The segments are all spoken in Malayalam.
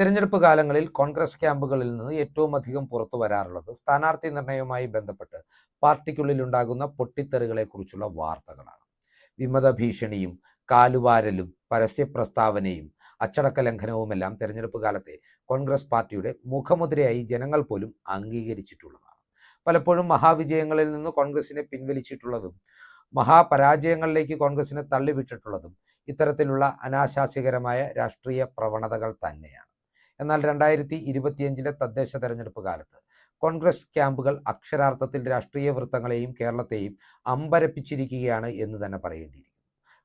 തിരഞ്ഞെടുപ്പ് കാലങ്ങളിൽ കോൺഗ്രസ് ക്യാമ്പുകളിൽ നിന്ന് ഏറ്റവും അധികം പുറത്തു വരാറുള്ളത് സ്ഥാനാർത്ഥി നിർണയവുമായി ബന്ധപ്പെട്ട് പാർട്ടിക്കുള്ളിൽ ഉണ്ടാകുന്ന പൊട്ടിത്തെറികളെക്കുറിച്ചുള്ള വാർത്തകളാണ്. വിമത ഭീഷണിയും കാലുവാരലും പരസ്യ പ്രസ്താവനയും അച്ചടക്ക ലംഘനവുമെല്ലാം തെരഞ്ഞെടുപ്പ് കാലത്തെ കോൺഗ്രസ് പാർട്ടിയുടെ മുഖമുദ്രയായി ജനങ്ങൾ പോലും അംഗീകരിച്ചിട്ടുള്ളതാണ്. പലപ്പോഴും മഹാവിജയങ്ങളിൽ നിന്ന് കോൺഗ്രസിനെ പിൻവലിച്ചിട്ടുള്ളതും മഹാപരാജയങ്ങളിലേക്ക് കോൺഗ്രസിനെ തള്ളിവിട്ടിട്ടുള്ളതും ഇത്തരത്തിലുള്ള അനാശാസ്യകരമായ രാഷ്ട്രീയ പ്രവണതകൾ തന്നെയാണ്. എന്നാൽ രണ്ടായിരത്തി ഇരുപത്തിയഞ്ചിലെ തദ്ദേശ തെരഞ്ഞെടുപ്പ് കാലത്ത് കോൺഗ്രസ് ക്യാമ്പുകൾ അക്ഷരാർത്ഥത്തിൽ രാഷ്ട്രീയ വൃത്തങ്ങളെയും കേരളത്തെയും അമ്പരപ്പിച്ചിരിക്കുകയാണ് എന്ന് തന്നെ പറയേണ്ടിയിരിക്കുന്നു.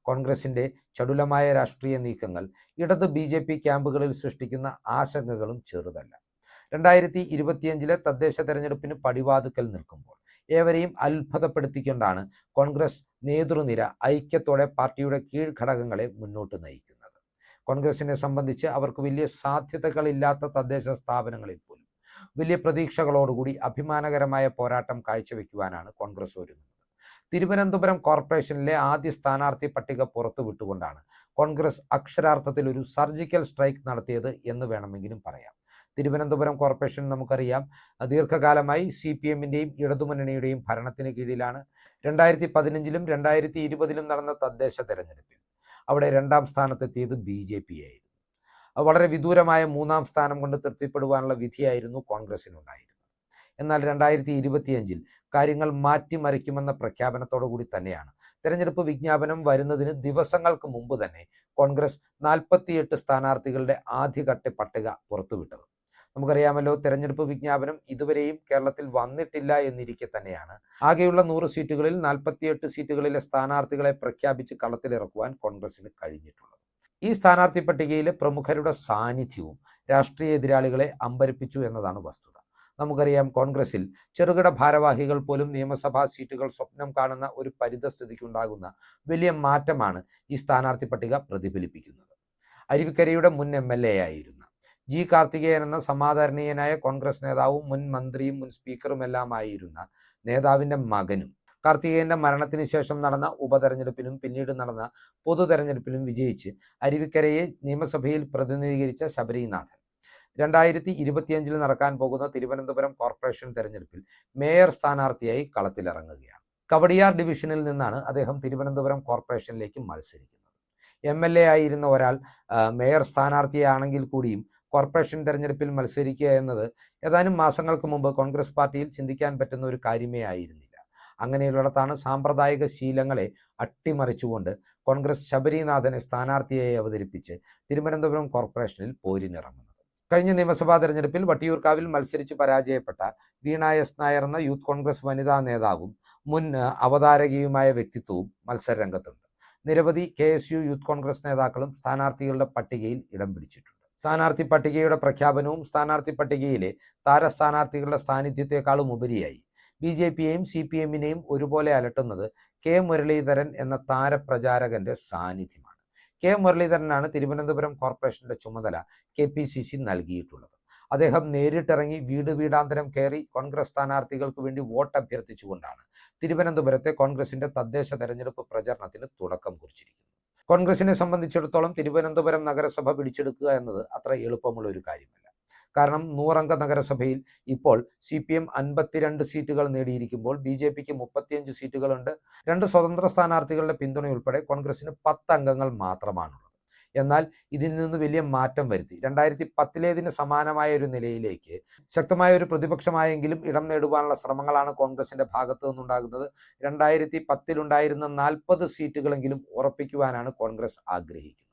കോൺഗ്രസിന്റെ ചടുലമായ രാഷ്ട്രീയ നീക്കങ്ങൾ ഇടത് ബി ജെ പി ക്യാമ്പുകളിൽ സൃഷ്ടിക്കുന്ന ആശങ്കകളും ചെറുതല്ല. രണ്ടായിരത്തി ഇരുപത്തിയഞ്ചിലെ തദ്ദേശ തെരഞ്ഞെടുപ്പിന് പടിവാതുക്കൽ നിൽക്കുമ്പോൾ ഏവരെയും അത്ഭുതപ്പെടുത്തിക്കൊണ്ടാണ് കോൺഗ്രസ് നേതൃനിര ഐക്യത്തോടെ പാർട്ടിയുടെ കീഴ്ഘടകങ്ങളെ മുന്നോട്ട് നയിക്കുന്നത്. കോൺഗ്രസിനെ സംബന്ധിച്ച് അവർക്ക് വലിയ സാധ്യതകളില്ലാത്ത തദ്ദേശ സ്ഥാപനങ്ങളിൽ പോലും. വലിയ പ്രതീക്ഷകളോടുകൂടി അഭിമാനകരമായ പോരാട്ടം കാഴ്ചവെക്കുവാനാണ് കോൺഗ്രസ് ഒരുങ്ങുന്നത്. തിരുവനന്തപുരം കോർപ്പറേഷനിലെ ആദ്യ സ്ഥാനാർത്ഥി പട്ടിക പുറത്തുവിട്ടുകൊണ്ടാണ് കോൺഗ്രസ് അക്ഷരാർത്ഥത്തിൽ ഒരു സർജിക്കൽ സ്ട്രൈക്ക് നടത്തിയത് എന്ന് വേണമെങ്കിലും പറയാം. തിരുവനന്തപുരം കോർപ്പറേഷൻ നമുക്കറിയാം ദീർഘകാലമായി സി പി എമ്മിന്റെയും ഇടതുമുന്നണിയുടെയും ഭരണത്തിന് കീഴിലാണ്. രണ്ടായിരത്തി പതിനഞ്ചിലും രണ്ടായിരത്തി ഇരുപതിലും നടന്ന തദ്ദേശ തെരഞ്ഞെടുപ്പിൽ അവിടെ രണ്ടാം സ്ഥാനത്തെത്തിയത് ബി ജെ പി ആയിരുന്നു. വളരെ വിദൂരമായ മൂന്നാം സ്ഥാനം കൊണ്ട് തൃപ്തിപ്പെടുവാനുള്ള വിധിയായിരുന്നു കോൺഗ്രസിനുണ്ടായിരുന്നത് എന്നാൽ രണ്ടായിരത്തി ഇരുപത്തിയഞ്ചിൽ കാര്യങ്ങൾ മാറ്റിമറിക്കുമെന്ന പ്രഖ്യാപനത്തോടു കൂടി തന്നെയാണ്. തെരഞ്ഞെടുപ്പ് വിജ്ഞാപനം വരുന്നതിന് ദിവസങ്ങൾക്ക് മുമ്പ് തന്നെ കോൺഗ്രസ് നാൽപ്പത്തിയെട്ട് സ്ഥാനാർത്ഥികളുടെ ആദ്യഘട്ട പട്ടിക പുറത്തുവിട്ടത്. നമുക്കറിയാമല്ലോ തെരഞ്ഞെടുപ്പ് വിജ്ഞാപനം ഇതുവരെയും കേരളത്തിൽ വന്നിട്ടില്ല എന്നിരിക്കെ തന്നെയാണ്. ആകെയുള്ള നൂറ് സീറ്റുകളിൽ നാൽപ്പത്തിയെട്ട് സീറ്റുകളിലെ സ്ഥാനാർത്ഥികളെ പ്രഖ്യാപിച്ച് കളത്തിലിറക്കുവാൻ കോൺഗ്രസിന് കഴിഞ്ഞിട്ടുള്ളത്. ഈ സ്ഥാനാർത്ഥി പട്ടികയിലെ പ്രമുഖരുടെ സാന്നിധ്യവും രാഷ്ട്രീയ എതിരാളികളെ അമ്പരപ്പിച്ചു എന്നതാണ് വസ്തുത. നമുക്കറിയാം കോൺഗ്രസിൽ ചെറുകിട ഭാരവാഹികൾ പോലും നിയമസഭാ സീറ്റുകൾ സ്വപ്നം കാണുന്ന ഒരു പരിതസ്ഥിതിക്കുണ്ടാകുന്ന വലിയ മാറ്റമാണ് ഈ സ്ഥാനാർത്ഥി പട്ടിക പ്രതിഫലിപ്പിക്കുന്നത്. അരുവിക്കരയുടെ മുൻ എം എൽ എ ആയിരുന്ന ജി കാർത്തികേയൻ എന്ന സമാദരണീയനായ കോൺഗ്രസ് നേതാവും മുൻ മന്ത്രിയും മുൻ സ്പീക്കറും എല്ലാമായിരുന്ന നേതാവിന്റെ മകനും. കാർത്തികേയന്റെ മരണത്തിന് ശേഷം നടന്ന ഉപതെരഞ്ഞെടുപ്പിലും പിന്നീട് നടന്ന പൊതു തെരഞ്ഞെടുപ്പിലും വിജയിച്ച് അരുവിക്കരയെ നിയമസഭയിൽ പ്രതിനിധീകരിച്ച ശബരിനാഥൻ. രണ്ടായിരത്തി ഇരുപത്തിയഞ്ചിൽ നടക്കാൻ പോകുന്ന തിരുവനന്തപുരം കോർപ്പറേഷൻ തെരഞ്ഞെടുപ്പിൽ മേയർ സ്ഥാനാർത്ഥിയായി കളത്തിലിറങ്ങുകയാണ്. കവടിയാർ ഡിവിഷനിൽ നിന്നാണ് അദ്ദേഹം തിരുവനന്തപുരം കോർപ്പറേഷനിലേക്ക് മത്സരിക്കുന്നത്. എം എൽ എ ആയിരുന്ന ഒരാൾ മേയർ സ്ഥാനാർത്ഥിയാണെങ്കിൽ കൂടിയും കോർപ്പറേഷൻ തെരഞ്ഞെടുപ്പിൽ മത്സരിക്കുക എന്നത് ഏതാനും മാസങ്ങൾക്ക് മുമ്പ് കോൺഗ്രസ് പാർട്ടിയിൽ ചിന്തിക്കാൻ പറ്റുന്ന ഒരു കാര്യമേ ആയിരുന്നില്ല. അങ്ങനെയുള്ളിടത്താണ് സാമ്പ്രദായിക ശീലങ്ങളെ അട്ടിമറിച്ചുകൊണ്ട് കോൺഗ്രസ് ശബരിനാഥനെ സ്ഥാനാർത്ഥിയായി അവതരിപ്പിച്ച് തിരുവനന്തപുരം കോർപ്പറേഷനിൽ പോരിനിറങ്ങുന്നത് കഴിഞ്ഞ നിയമസഭാ തെരഞ്ഞെടുപ്പിൽ വട്ടിയൂർക്കാവിൽ മത്സരിച്ച് പരാജയപ്പെട്ട വീണ എസ് നായർ എന്ന യൂത്ത് കോൺഗ്രസ് വനിതാ നേതാവും മുൻ അവതാരകയുമായ വ്യക്തിത്വവും മത്സരരംഗത്തുണ്ട്. നിരവധി കെ യൂത്ത് കോൺഗ്രസ് നേതാക്കളും സ്ഥാനാർത്ഥികളുടെ പട്ടികയിൽ ഇടം പിടിച്ചിട്ടുണ്ട്. സ്ഥാനാർത്ഥി പട്ടികയുടെ പ്രഖ്യാപനവും സ്ഥാനാർത്ഥി പട്ടികയിലെ താരസ്ഥാനാർത്ഥികളുടെ സാന്നിധ്യത്തെക്കാളും ഉപരിയായി. ബി ജെ പിയെയും സി പി എമ്മിനെയും ഒരുപോലെ അലട്ടുന്നത് കെ മുരളീധരൻ എന്ന താരപ്രചാരകന്റെ സാന്നിധ്യമാണ്. കെ മുരളീധരനാണ് തിരുവനന്തപുരം കോർപ്പറേഷന്റെ ചുമതല കെ പി സി സി നൽകിയിട്ടുള്ളത്. അദ്ദേഹം നേരിട്ടിറങ്ങി വീട് വീടാന്തരം കയറി കോൺഗ്രസ് സ്ഥാനാർത്ഥികൾക്ക് വേണ്ടി വോട്ട് അഭ്യർത്ഥിച്ചുകൊണ്ടാണ് തിരുവനന്തപുരത്തെ കോൺഗ്രസിന്റെ തദ്ദേശ തെരഞ്ഞെടുപ്പ് പ്രചരണത്തിന് തുടക്കം കുറിച്ചിരിക്കുന്നത്. കോൺഗ്രസിനെ സംബന്ധിച്ചിടത്തോളം തിരുവനന്തപുരം നഗരസഭ പിടിച്ചെടുക്കുക എന്നത് അത്ര എളുപ്പമുള്ള ഒരു കാര്യമല്ല. കാരണം നൂറംഗ നഗരസഭയിൽ ഇപ്പോൾ സി പി എം അൻപത്തിരണ്ട് സീറ്റുകൾ നേടിയിരിക്കുമ്പോൾ ബി ജെ പിക്ക് മുപ്പത്തിയഞ്ച് സീറ്റുകളുണ്ട്. രണ്ട് സ്വതന്ത്ര സ്ഥാനാർത്ഥികളുടെ പിന്തുണയുൾപ്പെടെ കോൺഗ്രസിന് പത്ത് അംഗങ്ങൾ മാത്രമാണുള്ളത്. എന്നാൽ ഇതിൽ നിന്ന് വലിയ മാറ്റം വരുത്തി. രണ്ടായിരത്തി പത്തിലേതിന് സമാനമായ ഒരു നിലയിലേക്ക് ശക്തമായ ഒരു പ്രതിപക്ഷമായെങ്കിലും ഇടം നേടുവാനുള്ള ശ്രമങ്ങളാണ് കോൺഗ്രസിന്റെ ഭാഗത്തു നിന്നുണ്ടാകുന്നത്. രണ്ടായിരത്തി പത്തിലുണ്ടായിരുന്ന നാൽപ്പത് സീറ്റുകളെങ്കിലും ഉറപ്പിക്കുവാനാണ് കോൺഗ്രസ് ആഗ്രഹിക്കുന്നത്.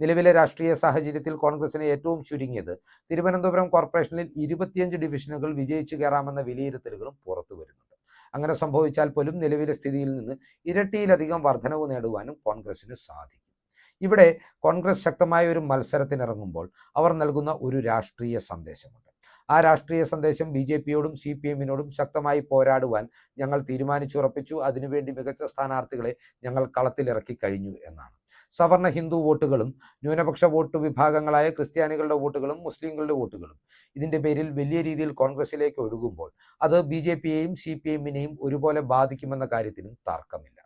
നിലവിലെ രാഷ്ട്രീയ സാഹചര്യത്തിൽ കോൺഗ്രസിന് ഏറ്റവും ചുരുങ്ങിയത് തിരുവനന്തപുരം കോർപ്പറേഷനിൽ ഇരുപത്തിയഞ്ച് ഡിവിഷനുകൾ വിജയിച്ചു കയറാമെന്ന വിലയിരുത്തലുകളും പുറത്തു വരുന്നുണ്ട്. അങ്ങനെ സംഭവിച്ചാൽ പോലും നിലവിലെ സ്ഥിതിയിൽ നിന്ന് ഇരട്ടിയിലധികം വർധനവ് നേടുവാനും കോൺഗ്രസിന് സാധിക്കും. ഇവിടെ കോൺഗ്രസ് ശക്തമായ ഒരു മത്സരത്തിനിറങ്ങുമ്പോൾ അവർ നൽകുന്ന ഒരു രാഷ്ട്രീയ സന്ദേശമുണ്ട്. ആ രാഷ്ട്രീയ സന്ദേശം ബി ജെ പിയോടും സി പി എമ്മിനോടും ശക്തമായി പോരാടുവാൻ ഞങ്ങൾ തീരുമാനിച്ചുറപ്പിച്ചു. അതിനുവേണ്ടി മികച്ച സ്ഥാനാർത്ഥികളെ ഞങ്ങൾ കളത്തിലിറക്കി കഴിഞ്ഞു എന്നാണ്. സവർണ ഹിന്ദു വോട്ടുകളും ന്യൂനപക്ഷ വോട്ട് വിഭാഗങ്ങളായ ക്രിസ്ത്യാനികളുടെ വോട്ടുകളും മുസ്ലിങ്ങളുടെ വോട്ടുകളും ഇതിന്റെ പേരിൽ വലിയ രീതിയിൽ കോൺഗ്രസിലേക്ക് ഒഴുകുമ്പോൾ അത് ബി ജെ പിയെയും സി പി എമ്മിനെയും ഒരുപോലെ ബാധിക്കുമെന്ന കാര്യത്തിനും തർക്കമില്ല.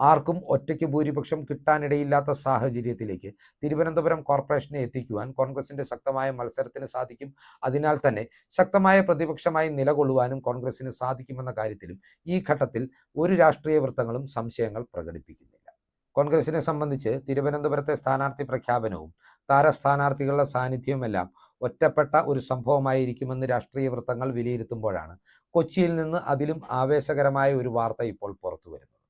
ആർക്കും ഒറ്റയ്ക്ക് ഭൂരിപക്ഷം കിട്ടാനിടയില്ലാത്ത സാഹചര്യത്തിലേക്ക് തിരുവനന്തപുരം കോർപ്പറേഷനെ എത്തിക്കുവാൻ കോൺഗ്രസിന്റെ ശക്തമായ മത്സരത്തിന് സാധിക്കും. അതിനാൽ തന്നെ ശക്തമായ പ്രതിപക്ഷമായി നിലകൊള്ളുവാനും കോൺഗ്രസിന് സാധിക്കുമെന്ന കാര്യത്തിലും ഈ ഘട്ടത്തിൽ ഒരു രാഷ്ട്രീയ വൃത്തങ്ങളും സംശയങ്ങൾ പ്രകടിപ്പിക്കുന്നില്ല. കോൺഗ്രസിനെ സംബന്ധിച്ച് തിരുവനന്തപുരത്തെ സ്ഥാനാർത്ഥി പ്രഖ്യാപനവും താരസ്ഥാനാർത്ഥികളുടെ സാന്നിധ്യവുമെല്ലാം ഒറ്റപ്പെട്ട ഒരു സംഭവമായിരിക്കുമെന്ന് രാഷ്ട്രീയ വൃത്തങ്ങൾ വിലയിരുത്തുമ്പോഴാണ് കൊച്ചിയിൽ നിന്ന് അതിലും ആവേശകരമായ ഒരു വാർത്ത ഇപ്പോൾ പുറത്തു വരുന്നത്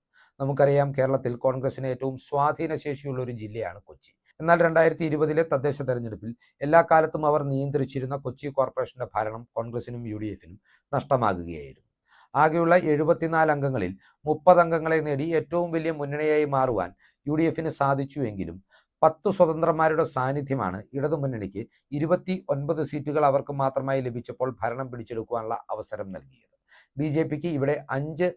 നമുക്കറിയാം കേരളത്തിൽ കോൺഗ്രസിന് ഏറ്റവും സ്വാധീനശേഷിയുള്ള ഒരു ജില്ലയാണ് കൊച്ചി. എന്നാൽ രണ്ടായിരത്തി ഇരുപതിലെ തദ്ദേശ തെരഞ്ഞെടുപ്പിൽ എല്ലാ കാലത്തും അവർ നിയന്ത്രിച്ചിരുന്ന കൊച്ചി കോർപ്പറേഷന്റെ ഭരണം കോൺഗ്രസിനും യു ഡി എഫിനും നഷ്ടമാകുകയായിരുന്നു. ആകെയുള്ള എഴുപത്തിനാല് അംഗങ്ങളിൽ മുപ്പത് അംഗങ്ങളെ നേടി ഏറ്റവും വലിയ മുന്നണിയായി മാറുവാൻ യു ഡി എഫിന് സാധിച്ചുവെങ്കിലും പത്തു സ്വതന്ത്രന്മാരുടെ സാന്നിധ്യമാണ് ഇടതുമുന്നണിക്ക് ഇരുപത്തി ഒൻപത് സീറ്റുകൾ അവർക്ക് മാത്രമായി ലഭിച്ചപ്പോൾ ഭരണം പിടിച്ചെടുക്കുവാനുള്ള അവസരം നൽകിയത്. ബി ജെ പിക്ക് ഇവിടെ അഞ്ച്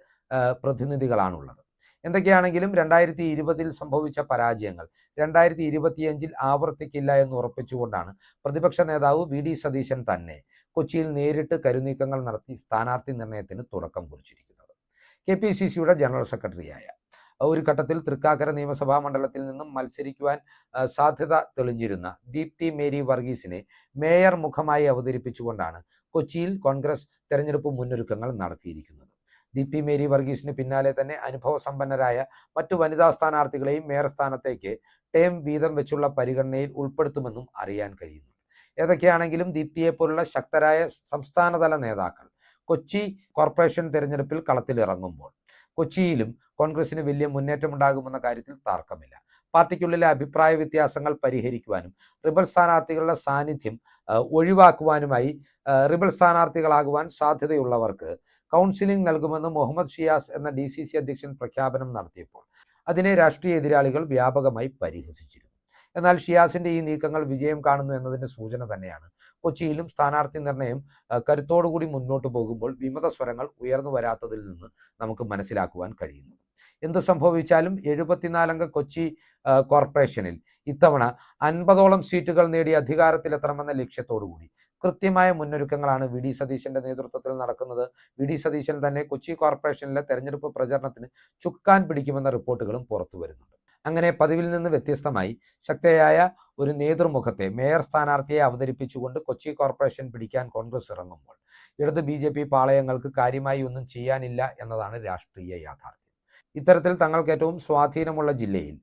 പ്രതിനിധികളാണുള്ളത്. എന്തൊക്കെയാണെങ്കിലും രണ്ടായിരത്തി ഇരുപതിൽ സംഭവിച്ച പരാജയങ്ങൾ രണ്ടായിരത്തി ഇരുപത്തിയഞ്ചിൽ ആവർത്തിക്കില്ല എന്ന് ഉറപ്പിച്ചുകൊണ്ടാണ് പ്രതിപക്ഷ നേതാവ് വി. ഡി. സതീശൻ തന്നെ കൊച്ചിയിൽ നേരിട്ട് കരുനീക്കങ്ങൾ നടത്തി സ്ഥാനാർത്ഥി നിർണയത്തിന് തുടക്കം കുറിച്ചിരിക്കുന്നത്. കെ പി സി സിയുടെ ജനറൽ സെക്രട്ടറിയായ ഒരു ഘട്ടത്തിൽ തൃക്കാക്കര നിയമസഭാ മണ്ഡലത്തിൽ നിന്നും മത്സരിക്കുവാൻ സാധ്യത തെളിഞ്ഞിരുന്ന ദീപ്തി മേരി വർഗീസിനെ മേയർ മുഖമായി അവതരിപ്പിച്ചുകൊണ്ടാണ് കൊച്ചിയിൽ കോൺഗ്രസ് തെരഞ്ഞെടുപ്പ് മുന്നൊരുക്കങ്ങൾ നടത്തിയിരിക്കുന്നത്. ദീപ്തി മേരി വർഗീസിന് പിന്നാലെ തന്നെ അനുഭവ സമ്പന്നരായ മറ്റു വനിതാ സ്ഥാനാർത്ഥികളെയും മേയർ സ്ഥാനത്തേക്ക് ടേം വീതം വെച്ചുള്ള പരിഗണനയിൽ ഉൾപ്പെടുത്തുമെന്നും അറിയാൻ കഴിയുന്നു. ഏതൊക്കെയാണെങ്കിലും ദീപ്തിയെ പോലുള്ള ശക്തരായ സംസ്ഥാനതല നേതാക്കൾ കൊച്ചി കോർപ്പറേഷൻ തെരഞ്ഞെടുപ്പിൽ കളത്തിലിറങ്ങുമ്പോൾ കൊച്ചിയിലും കോൺഗ്രസിന് വലിയ മുന്നേറ്റമുണ്ടാകുമെന്ന കാര്യത്തിൽ തർക്കമില്ല. പാർട്ടിക്കുള്ളിലെ അഭിപ്രായ വ്യത്യാസങ്ങൾ പരിഹരിക്കുവാനും റിബൽ സ്ഥാനാർത്ഥികളുടെ സാന്നിധ്യം ഒഴിവാക്കുവാനുമായി റിബൽ സ്ഥാനാർത്ഥികളാകുവാൻ സാധ്യതയുള്ളവർക്ക് കൗൺസിലിംഗ് നൽകുമെന്ന് മുഹമ്മദ് ഷിയാസ് എന്ന ഡി അധ്യക്ഷൻ പ്രഖ്യാപനം നടത്തിയപ്പോൾ അതിനെ രാഷ്ട്രീയ എതിരാളികൾ വ്യാപകമായി പരിഹസിച്ചിരുന്നു. എന്നാൽ ഷിയാസിന്റെ ഈ നീക്കങ്ങൾ വിജയം കാണുന്നു എന്നതിന്റെ സൂചന തന്നെയാണ്. കൊച്ചിയിലും സ്ഥാനാർത്ഥി നിർണയം കരുത്തോടുകൂടി മുന്നോട്ട് പോകുമ്പോൾ വിമത സ്വരങ്ങൾ ഉയർന്നു വരാത്തതിൽ നിന്ന് നമുക്ക് മനസ്സിലാക്കുവാൻ കഴിയുന്നു എന്ത് സംഭവിച്ചാലും എഴുപത്തിനാലംഗ കൊച്ചി കോർപ്പറേഷനിൽ ഇത്തവണ അൻപതോളം സീറ്റുകൾ നേടി അധികാരത്തിലെത്തണമെന്ന ലക്ഷ്യത്തോടുകൂടി. കൃത്യമായ മുന്നൊരുക്കങ്ങളാണ് വി ഡി സതീശന്റെ നേതൃത്വത്തിൽ നടക്കുന്നത്. വി ഡി സതീശൻ തന്നെ കൊച്ചി കോർപ്പറേഷനിലെ തെരഞ്ഞെടുപ്പ് പ്രചരണത്തിന് ചുക്കാൻ പിടിക്കുമെന്ന റിപ്പോർട്ടുകളും പുറത്തു വരുന്നുണ്ട്. അങ്ങനെ പതിവിൽ നിന്ന് വ്യത്യസ്തമായി ശക്തയായ ഒരു നേതൃമുഖത്തെ മേയർ സ്ഥാനാർത്ഥിയെ അവതരിപ്പിച്ചുകൊണ്ട് കൊച്ചി കോർപ്പറേഷൻ പിടിക്കാൻ കോൺഗ്രസ് ഇറങ്ങുമ്പോൾ ഇടത് ബി ജെ പി പാളയങ്ങൾക്ക് കാര്യമായി ഒന്നും ചെയ്യാനില്ല എന്നതാണ് രാഷ്ട്രീയ യാഥാർത്ഥ്യം. ഇത്തരത്തിൽ തങ്ങൾക്ക് ഏറ്റവും സ്വാധീനമുള്ള ജില്ലയിൽ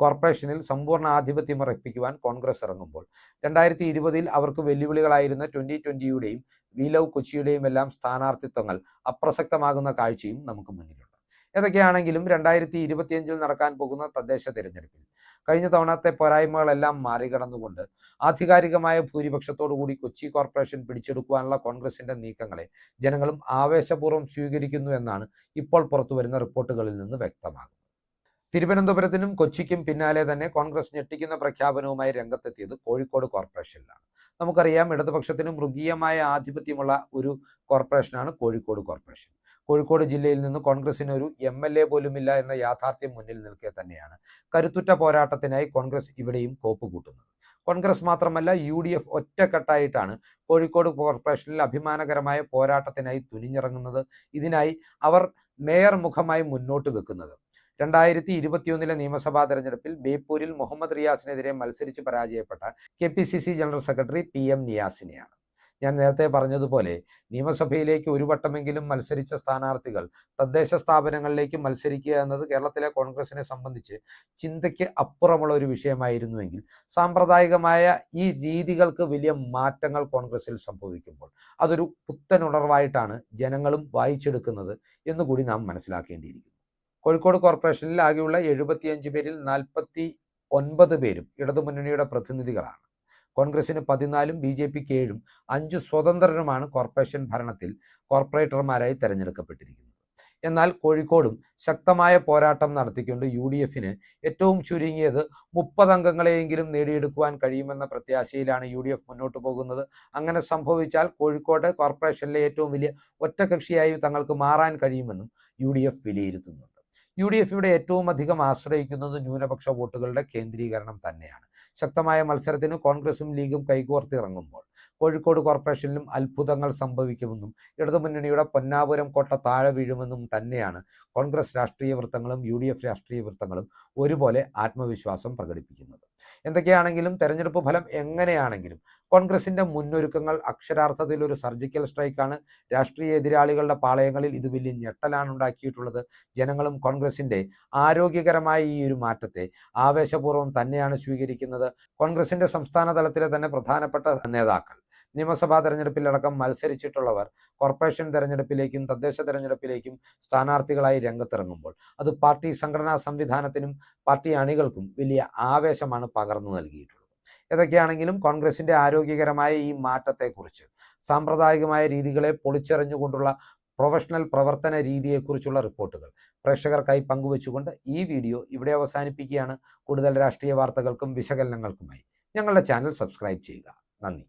കോർപ്പറേഷനിൽ സമ്പൂർണ ആധിപത്യം ഉറപ്പിക്കുവാൻ കോൺഗ്രസ് ഇറങ്ങുമ്പോൾ രണ്ടായിരത്തി ഇരുപതിൽ അവർക്ക് വെല്ലുവിളികളായിരുന്ന ട്വന്റി ട്വന്റിയുടെയും വി ലവ് കൊച്ചിയുടെയും എല്ലാം സ്ഥാനാർത്ഥിത്വങ്ങൾ അപ്രസക്തമാകുന്ന കാഴ്ചയും നമുക്ക് മുന്നിലുണ്ട്. ഏതൊക്കെയാണെങ്കിലും രണ്ടായിരത്തി ഇരുപത്തിയഞ്ചിൽ നടക്കാൻ പോകുന്ന തദ്ദേശ തിരഞ്ഞെടുപ്പിൽ. കഴിഞ്ഞ തവണത്തെ പോരായ്മകളെല്ലാം മറികടന്നുകൊണ്ട് ആധികാരികമായ ഭൂരിപക്ഷത്തോടുകൂടി കൊച്ചി കോർപ്പറേഷൻ പിടിച്ചെടുക്കുവാനുള്ള കോൺഗ്രസിന്റെ നീക്കങ്ങളെ ജനങ്ങളും ആവേശപൂർവം സ്വീകരിക്കുന്നു എന്നാണ് ഇപ്പോൾ പുറത്തുവരുന്ന റിപ്പോർട്ടുകളിൽ നിന്ന് വ്യക്തമാകുന്നത്. തിരുവനന്തപുരത്തിനും കൊച്ചിക്കും പിന്നാലെ തന്നെ കോൺഗ്രസ് ഞെട്ടിക്കുന്ന പ്രഖ്യാപനവുമായി രംഗത്തെത്തിയത് കോഴിക്കോട് കോർപ്പറേഷനിലാണ്. നമുക്കറിയാം ഇടതുപക്ഷത്തിന് മൃഗീയമായ ആധിപത്യമുള്ള ഒരു കോർപ്പറേഷനാണ് കോഴിക്കോട് കോർപ്പറേഷൻ. കോഴിക്കോട് ജില്ലയിൽ നിന്ന് കോൺഗ്രസിന് ഒരു എം എൽ എ പോലുമില്ല എന്ന യാഥാർത്ഥ്യം മുന്നിൽ നിൽക്കെ തന്നെയാണ് കരുത്തുറ്റ പോരാട്ടത്തിനായി കോൺഗ്രസ് ഇവിടെയും കോപ്പ് കൂട്ടുന്നത്. കോൺഗ്രസ് മാത്രമല്ല യു ഡി എഫ് ഒറ്റക്കെട്ടായിട്ടാണ് കോഴിക്കോട് കോർപ്പറേഷനിൽ അഭിമാനകരമായ പോരാട്ടത്തിനായി തുനിഞ്ഞിറങ്ങുന്നത്. ഇതിനായി അവർ മേയർ മുഖമായി മുന്നോട്ട് വെക്കുന്നത്. രണ്ടായിരത്തി ഇരുപത്തിയൊന്നിലെ നിയമസഭാ തെരഞ്ഞെടുപ്പിൽ ബേപ്പൂരിൽ മുഹമ്മദ് റിയാസിനെതിരെ മത്സരിച്ച് പരാജയപ്പെട്ട K P C C general secretary P M നിയാസിനെയാണ്. ഞാൻ നേരത്തെ പറഞ്ഞതുപോലെ നിയമസഭയിലേക്ക് ഒരു വട്ടമെങ്കിലും മത്സരിച്ച സ്ഥാനാർത്ഥികൾ തദ്ദേശ സ്ഥാപനങ്ങളിലേക്ക് മത്സരിക്കുക എന്നത് കേരളത്തിലെ കോൺഗ്രസിനെ സംബന്ധിച്ച് ചിന്തയ്ക്ക് അപ്പുറമുള്ള ഒരു വിഷയമായിരുന്നുവെങ്കിൽ സാമ്പ്രദായികമായ ഈ രീതികൾക്ക് വലിയ മാറ്റങ്ങൾ കോൺഗ്രസിൽ സംഭവിക്കുമ്പോൾ അതൊരു പുത്തനുണർവായിട്ടാണ് ജനങ്ങളും വായിച്ചെടുക്കുന്നത് എന്നുകൂടി നാം മനസ്സിലാക്കേണ്ടിയിരിക്കുന്നു. കോഴിക്കോട് കോർപ്പറേഷനിൽ ആകെയുള്ള എഴുപത്തിയഞ്ച് പേരിൽ നാൽപ്പത്തി ഒൻപത് പേരും ഇടതുമുന്നണിയുടെ പ്രതിനിധികളാണ്. കോൺഗ്രസിന് പതിനാലും ബി ജെ പിക്ക് ഏഴും അഞ്ച് സ്വതന്ത്രരുമാണ് കോർപ്പറേഷൻ ഭരണത്തിൽ കോർപ്പറേറ്റർമാരായി തെരഞ്ഞെടുക്കപ്പെട്ടിരിക്കുന്നത്. എന്നാൽ കോഴിക്കോടും ശക്തമായ പോരാട്ടം നടത്തിക്കൊണ്ട് യു ഡി എഫിന് ഏറ്റവും ചുരുങ്ങിയത് മുപ്പത് അംഗങ്ങളെയെങ്കിലും നേടിയെടുക്കുവാൻ കഴിയുമെന്ന പ്രത്യാശയിലാണ് യു ഡി എഫ് മുന്നോട്ട് പോകുന്നത്. അങ്ങനെ സംഭവിച്ചാൽ കോഴിക്കോട് കോർപ്പറേഷനിലെ ഏറ്റവും വലിയ ഒറ്റകക്ഷിയായി തങ്ങൾക്ക് മാറാൻ കഴിയുമെന്നും യു ഡി എഫ് വിലയിരുത്തുന്നുണ്ട്. യു ഡി എഫ് ഇവിടെ ഏറ്റവും അധികം ആശ്രയിക്കുന്നത് ന്യൂനപക്ഷ വോട്ടുകളുടെ കേന്ദ്രീകരണം തന്നെയാണ്. ശക്തമായ മത്സരത്തിന് കോൺഗ്രസും ലീഗും കൈകോർത്തിറങ്ങുമ്പോൾ കോഴിക്കോട് കോർപ്പറേഷനിലും അത്ഭുതങ്ങൾ സംഭവിക്കുമെന്നും ഇടതുമുന്നണിയുടെ പൊന്നാപുരം കോട്ട താഴെ വീഴുമെന്നും തന്നെയാണ് കോൺഗ്രസ് രാഷ്ട്രീയ വൃത്തങ്ങളും യു രാഷ്ട്രീയ വൃത്തങ്ങളും ഒരുപോലെ ആത്മവിശ്വാസം പ്രകടിപ്പിക്കുന്നത്. എന്തൊക്കെയാണെങ്കിലും തെരഞ്ഞെടുപ്പ് ഫലം എങ്ങനെയാണെങ്കിലും. കോൺഗ്രസിന്റെ മുന്നൊരുക്കങ്ങൾ അക്ഷരാർത്ഥത്തിൽ ഒരു സർജിക്കൽ സ്ട്രൈക്കാണ്. രാഷ്ട്രീയ എതിരാളികളുടെ പാളയങ്ങളിൽ ഇത് വലിയ ഞെട്ടലാണ് ഉണ്ടാക്കിയിട്ടുള്ളത്. ജനങ്ങളും കോൺഗ്രസിന്റെ ആരോഗ്യകരമായ ഈ ഒരു മാറ്റത്തെ ആവേശപൂർവം തന്നെയാണ് സ്വീകരിക്കുന്നത്. കോൺഗ്രസിന്റെ സംസ്ഥാന തലത്തിലെ തന്നെ പ്രധാനപ്പെട്ട നേതാക്കൾ. നിയമസഭാ തെരഞ്ഞെടുപ്പിലടക്കം മത്സരിച്ചിട്ടുള്ളവർ കോർപ്പറേഷൻ തെരഞ്ഞെടുപ്പിലേക്കും തദ്ദേശ തെരഞ്ഞെടുപ്പിലേക്കും സ്ഥാനാർത്ഥികളായി രംഗത്തിറങ്ങുമ്പോൾ അത് പാർട്ടി സംഘടനാ സംവിധാനത്തിനും പാർട്ടി അണികൾക്കും വലിയ ആവേശമാണ് പകർന്നു നൽകിയിട്ടുള്ളത്. ഏതൊക്കെയാണെങ്കിലും കോൺഗ്രസിന്റെ ആരോഗ്യകരമായ ഈ മാറ്റത്തെക്കുറിച്ച് സാമ്പ്രദായികമായ രീതികളെ പൊളിച്ചെറിഞ്ഞുകൊണ്ടുള്ള പ്രൊഫഷണൽ പ്രവർത്തന രീതിയെക്കുറിച്ചുള്ള റിപ്പോർട്ടുകൾ പ്രേക്ഷകർക്കായി പങ്കുവച്ചുകൊണ്ട് ഈ വീഡിയോ ഇവിടെ അവസാനിപ്പിക്കുകയാണ്. കൂടുതൽ രാഷ്ട്രീയ വാർത്തകൾക്കും വിശകലനങ്ങൾക്കുമായി ഞങ്ങളുടെ ചാനൽ സബ്സ്ക്രൈബ് ചെയ്യുക. നന്ദി.